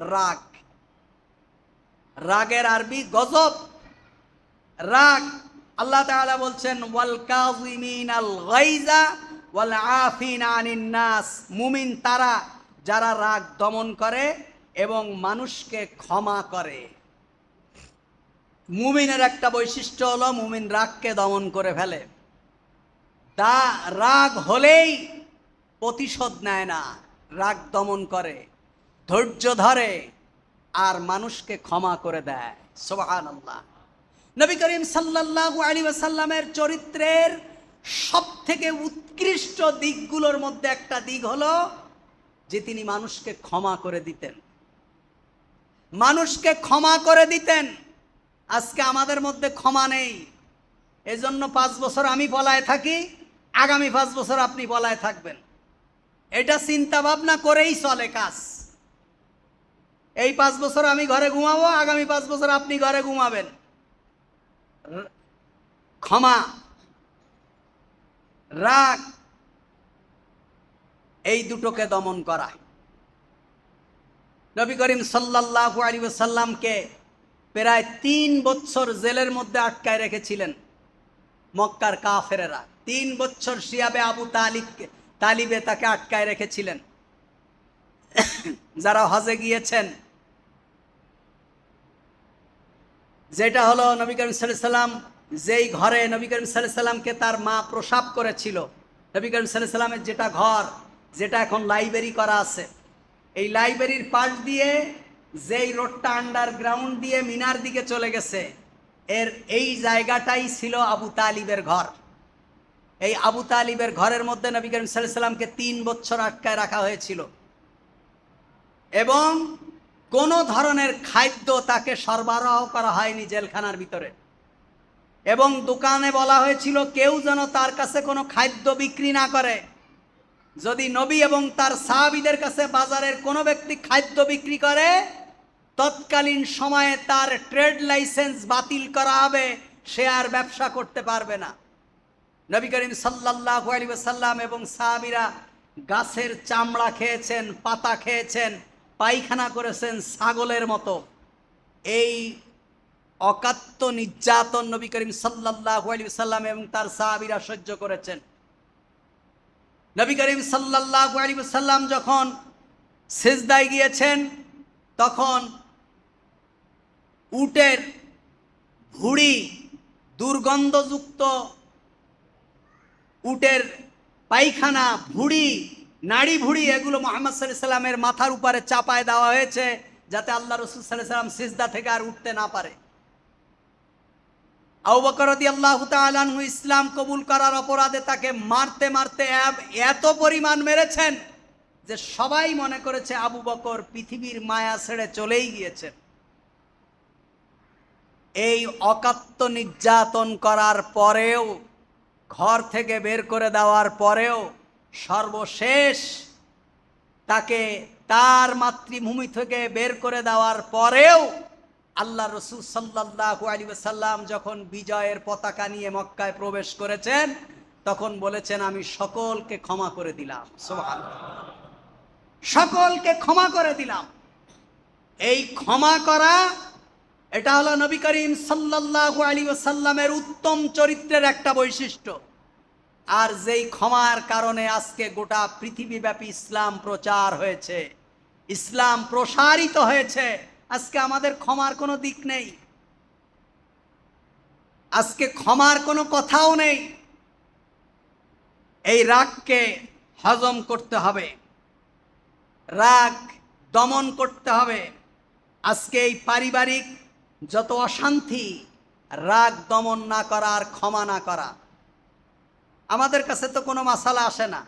রাগ। রাগের আরবি গজব। রাগ। আল্লাহ তাআলা বলছেন, ওয়াল কাযিমিন আল ওয়াল আফিন আনিন নাস। মুমিন তারা, যারা রাগ দমন করে এবং মানুষকে ক্ষমা করে। মুমিনের একটা বৈশিষ্ট্য হলো, মুমিন রাগকে দমন করে ফেলে। তা রাগ হলেই প্রতিশোধ নেয় না, রাগ দমন করে। ধৈর্য ধরে আর মানুষকে ক্ষমা করে দেয়। সোহান আল্লাহ নবী করিম সাল্লাল্লাহু আলী ওয়াসাল্লামের চরিত্রের সব থেকে উৎকৃষ্ট দিকগুলোর মধ্যে একটা দিক হলো যে তিনি মানুষকে ক্ষমা করে দিতেন। মানুষকে ক্ষমা করে দিতেন। আজকে আমাদের মধ্যে ক্ষমা নেই। এজন্য পাঁচ বছর আমি পলায় থাকি, আগামী পাঁচ বছর আপনি পলায় থাকবেন। এটা চিন্তা ভাবনা করেই চলে কাজ। এই পাঁচ বছর আমি ঘরে ঘুমাবো, আগামী পাঁচ বছর আপনি ঘরে ঘুমাবেন। ক্ষমা। রাগ। এই দুটোকে দমন করা। নবী করিম সাল্লাল্লাহু আলাইহি ওয়াসাল্লামকে প্রায় তিন বছর জেলের মধ্যে আটকায় রেখেছিলেন মক্কার কাফেরেরা। তিন বছর শিয়াবে আবু তালিবকে, তালিবে তাকে আটকায় রেখেছিলেন। যারা হজে গিয়েছেন যেটা হলো নবী করিম সাল্লাম, যেই ঘরে নবী করিম সাল্লামকে তার মা প্রসাব করেছিল। নবী করিম সাল্লামের যেটা ঘর, যেটা এখন লাইব্রেরি করা আছে, এই লাইব্রেরির পাশ দিয়ে যেই রোডটা আন্ডারগ্রাউন্ড দিয়ে মিনার দিকে চলে গেছে, এর এই জায়গাটাই ছিল আবু তালিবের ঘর। এই আবু তালিবের ঘরের মধ্যে নবী করিম সাল্লামকে তিন বছর আটকায় রাখা হয়েছিল। এবং কোনো ধরনের খাদ্য তাকে সরবরাহ করা হয়নি জেলখানার ভিতরে। এবং দোকানে বলা হয়েছিল, কেউ যেন তার কাছে কোনো খাদ্য বিক্রি না করে। যদি নবী এবং তার সাহাবিদের কাছে বাজারের কোনো ব্যক্তি খাদ্য বিক্রি করে, তৎকালীন সময়ে তার ট্রেড লাইসেন্স বাতিল করা হবে, সে আর ব্যবসা করতে পারবে না। নবী করিম সাল্লাল্লাহু আলাইহি ওয়াসাল্লাম এবং সাহাবীরা গাছের চামড়া খেয়েছেন, পাতা খেয়েছেন পায়খানা করেছেন ছাগলের মতো। এই অকাত্য নির্যাতন নবী করিম সাল্লাল্লাহু আলাইহি সাল্লাম এবং তার সাহাবীরা সহ্য করেছেন। নবী করিম সাল্লাল্লাহু আলাইহি ওয়াসাল্লাম যখন সেজদায় গিয়েছেন, তখন উটের ভুড়ি দুর্গন্ধযুক্ত উটের পায়খানা, ভুড়ি নাড়ি ভুড়ি এগুলো মোহাম্মদ সাল্লামের মাথার উপরে চাপায় দেওয়া হয়েছে যাতে আল্লাহ রসুল সাল্লাম সিজদা থেকে আর উঠতে না পারে। আবু বকর রাদিয়াল্লাহু তাআলা ইসলাম কবুল করার অপরাধে তাকে মারতে মারতে এত পরিমাণ মেরেছেন যে সবাই মনে করেছে আবু বকর পৃথিবীর মায়া ছেড়ে চলেই গিয়েছেন। এই অকাত্য নির্যাতন করার পরেও, ঘর থেকে বের করে দেওয়ার পরেও সর্বশেষ তাকে তার মাতৃভূমি থেকে বের করে দেওয়ার পরেও আল্লাহ রসুল সাল্লাহ আলী সাল্লাম যখন বিজয়ের পতাকা নিয়ে মক্কায় প্রবেশ করেছেন, তখন বলেছেন, আমি সকলকে ক্ষমা করে দিলাম। সোহান সকলকে ক্ষমা করে দিলাম। এই ক্ষমা করা, এটা হলো নবী করিম সাল্লাল্লাহু আলী সাল্লামের উত্তম চরিত্রের একটা বৈশিষ্ট্য। আর যেই ক্ষমার কারণে আজকে গোটা পৃথিবীব্যাপী ইসলাম প্রচার হয়েছে, ইসলাম প্রসারিত হয়েছে, আজকে আমাদের ক্ষমার কোনো দিক নেই। আজকে ক্ষমার কোনো কথাও নেই। এই রাগকে হজম করতে হবে। রাগ দমন করতে হবে। আজকে এই পারিবারিক যত অশান্তি, রাগ দমন না করা আর ক্ষমা না করা। আমাদের কাছে তো কোনো মাসালা আসে না।